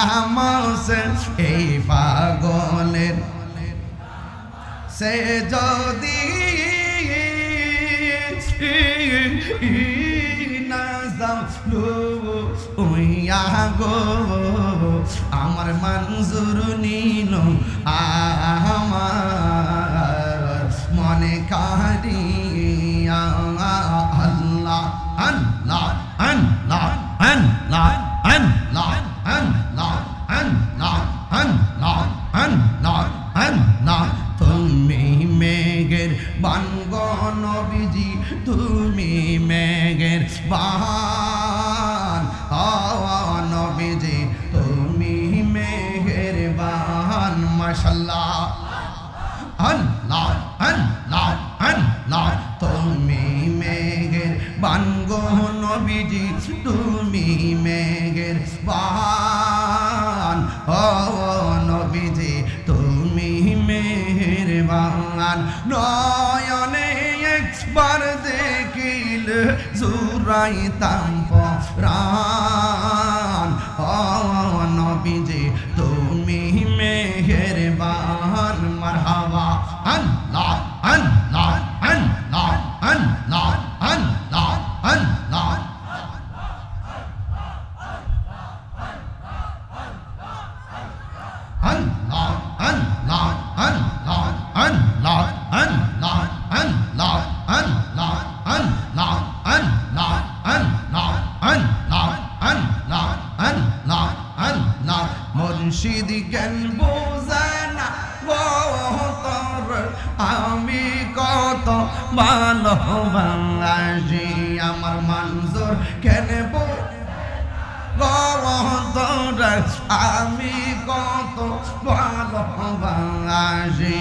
নামাজের এই পাগলের। সে যদি আমার মানুষ নিল আমার মনে কারিয়া নবীজি তুমি মেঘের বান নয়নে একবার দেখিল জুরাইতাম প্রাণ মুর্শিদ জ্ঞান বোঝানা? ও আমি কত ভালোবাসি আমার মঞ্জুর কেন আমি কত ভালোবাসি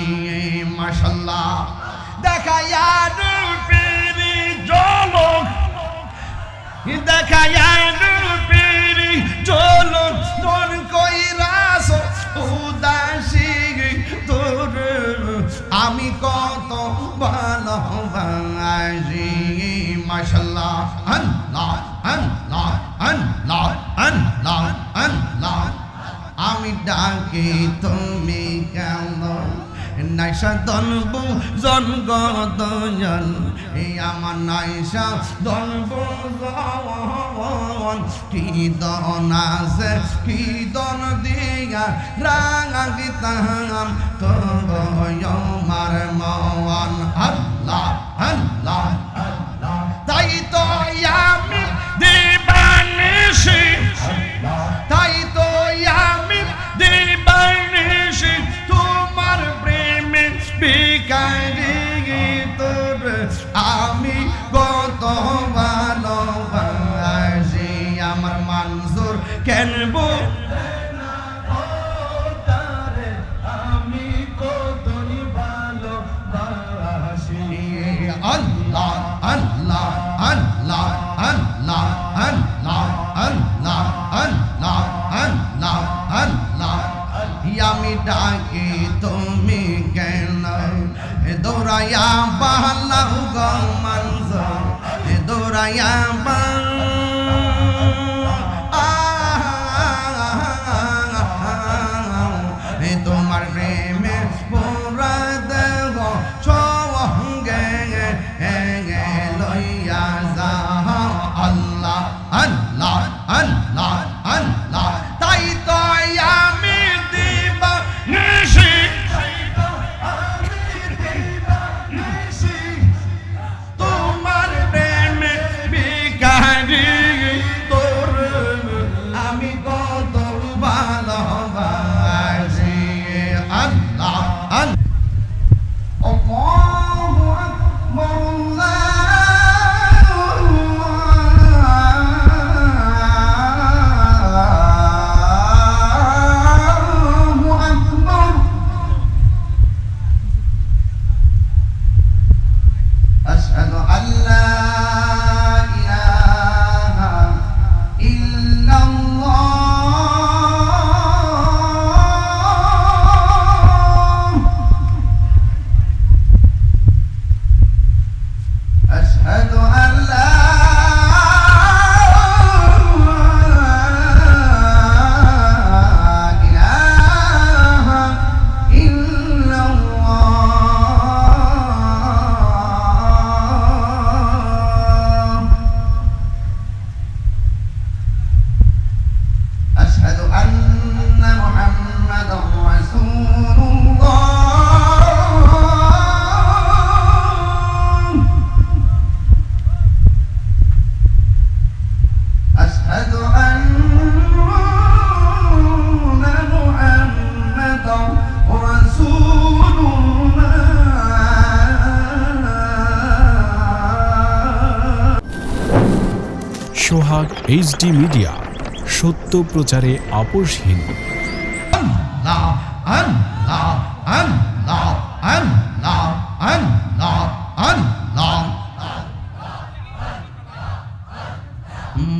মাসাল্লাহ দেখা রূপেরি জলক দেখা জলক তোর আমি কত ভালোবাসি মাসাল্লাহ আল্লাহ আল্লাহ আল্লাহ আল্লাহ আল্লাহ। আমি ডাকি তুমি নাইসা দনবু জনগ দয়াল। এই আমার নাইসা দলব কি দন আছে, কি দন দিয়া রাঙা গীতাম। তো আমার মন। আল্লাহ আল্লাহ। দৌড়াইয়া বাহালাউ গো মঞ্জ দৌড়াইয়া এসটি মিডিয়া সত্য প্রচারে আপোষহীন।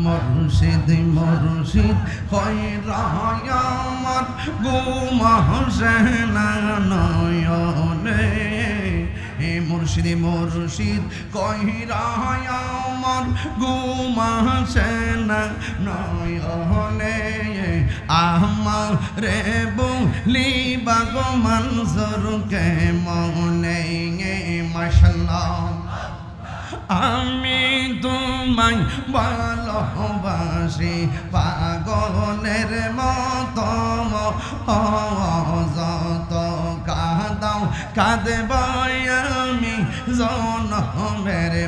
মরুষিদ মরুষিদ হয়ে রায়ামত গুমাহসেনা নয়নে। হে মুর্শিদ মুর্শিদ কহিরায়াম আমার ঘুম নয়নে আমার রে বলি বাগমান সরুকে মনে মশলা আমি তোমায় ভালোবাসি, পাগলের মতম অত কাঁদে কাঁদব আমি জন মেরে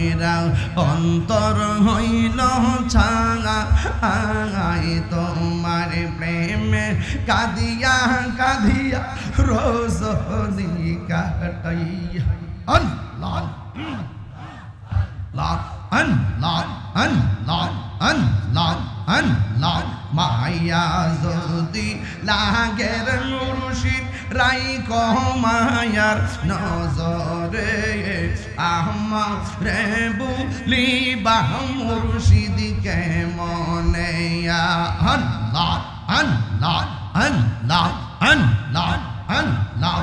কইরা অন্তর হইল ছাঙাই তোমার প্রেমে কাঁদিয়া কাঁদিয়া রোজ কাটাইয়া। মায়া যদি লাগের মুর্শিদ রাই কহ মায়ার নজর। আহমা রে বুলি বাহ মুর্শিদ কে মনে আল্লাহ আল্লাহ আল্লাহ আল্লাহ আল্লাহ।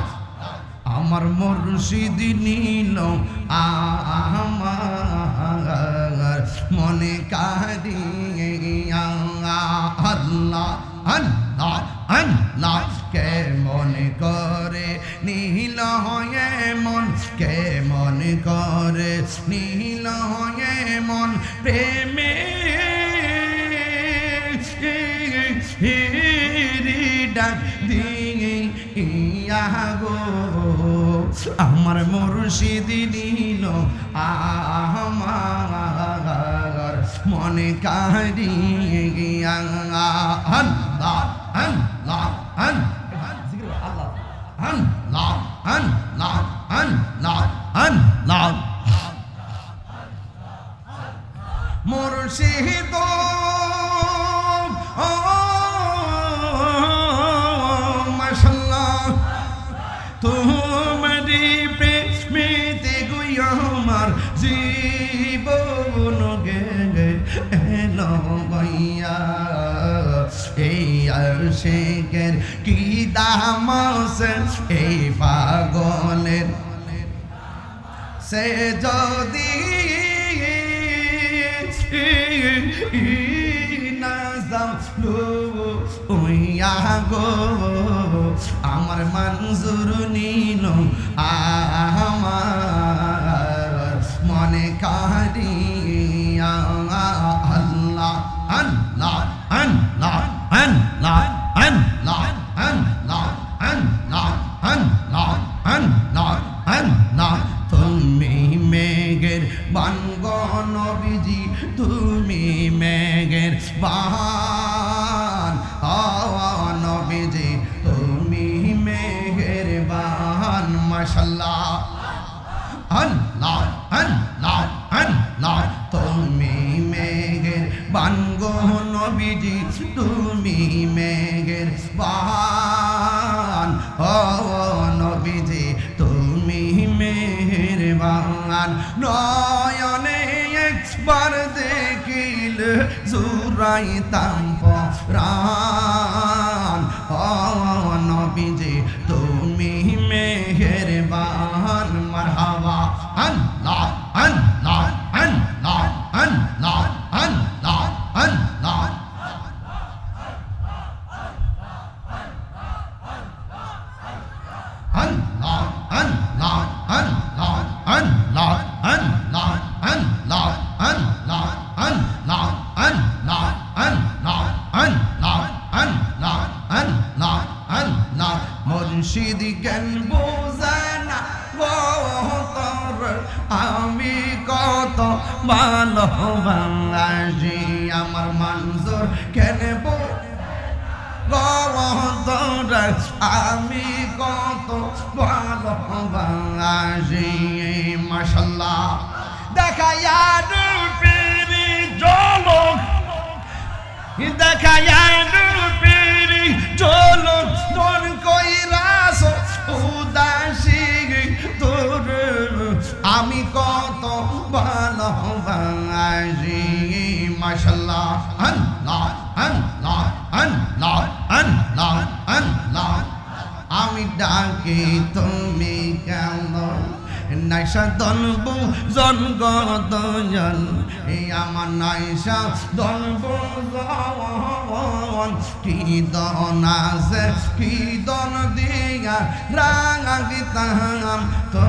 আমার মুর্শিদ নীল আমার মনে কাঁদিয়া আল্লাহ আল্লাহ আল্লাহ। কে মনে করে? নীল হয়ে মন কে মনে করে? নীল হয়ে মন প্রেমে ডাক দিয়ে ইয়া গো আমার মুর্শিদ নীল আমার, মনে কাহিয়ে গিয়া। মুর্শিদ। ও, মাশাল্লাহ। তোমারি প্রেমেতে গুই আমার জীবন গে এলো বইয়া এই আশেকের কি দাম এই পাগলের। সে যদি আমার মঞ্জুর নিল আমার মনে কারিয়া তুমি মেঘের বান Itália. আমি কত ভালোবাসি মাসাল্লাহ দেখায়ার পিড়ি জলক দেখায়ার পিড়ি জলক তোর কইরাস উদাসী তোর। আমি কত ভালোবাসি মাসাল্লাহ আল্লাহ আল্লাহ আল্লাহ। আল্লাহ আল্লাহ, আমি ডাকি তুমি কেন? নাইসা দলব জন গদয়াল এই আমার নাইসা দলব জন কি দন আছে, কি দন দিয়া রাঙা গীতাম তো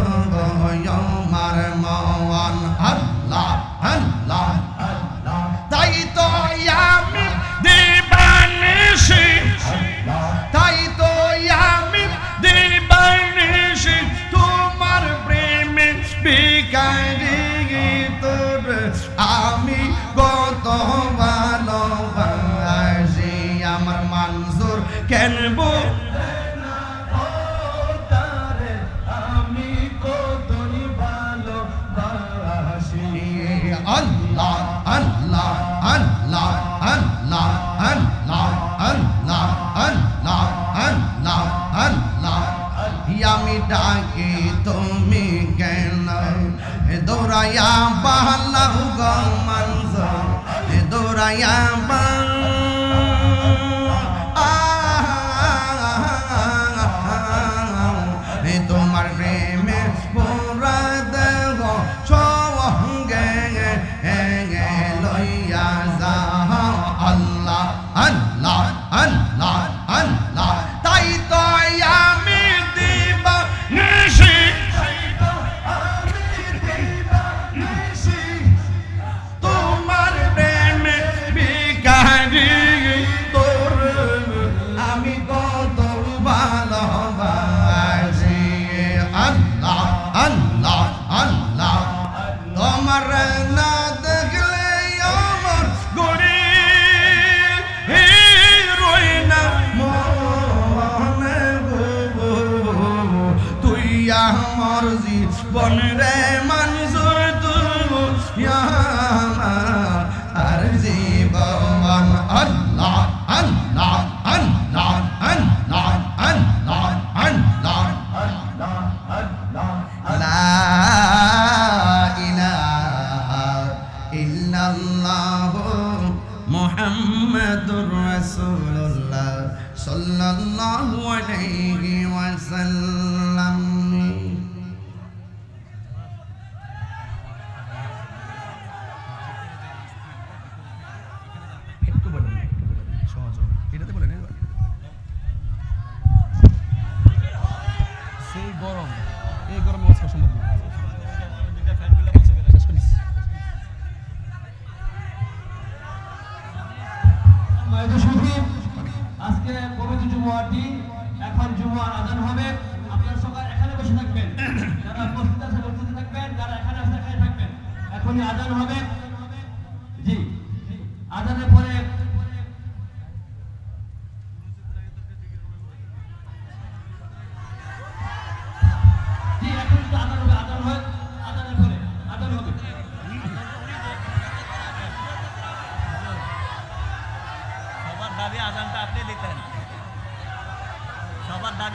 আমার মন। আল্লাহ আল্লাহ আল্লাহ, তাই তো আমি দেবানিশী Tá aí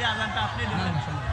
দিয়ে আজানটা আপনি দিবেন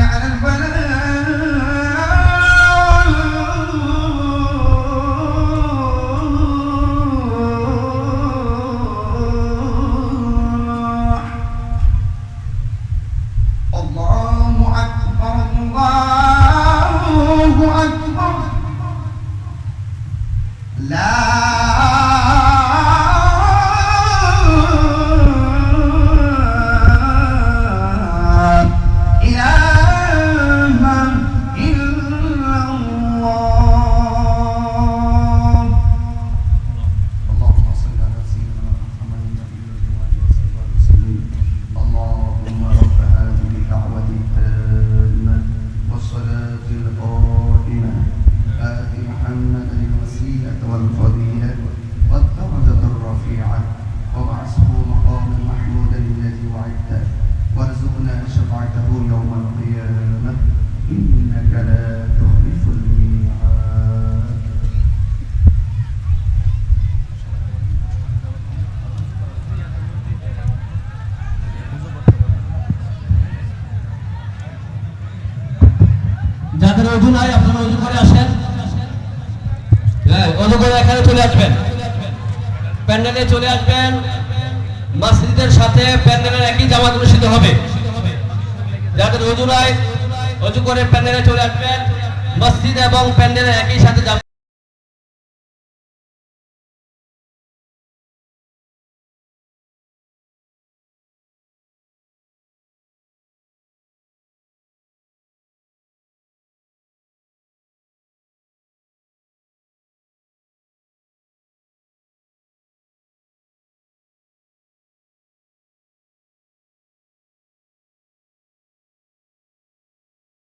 على البلاء. অনুগ্রহ এখানে চলে আসবেন। প্যান্ডেলে চলে আসবেন। মসজিদের সাথে প্যান্ডেলের একই জামাত অনুষ্ঠিত হবে। যাদের অজু নাই, অজু করে প্যান্ডেলে চলে আসবেন। মসজিদ এবং প্যান্ডেলের একই সাথে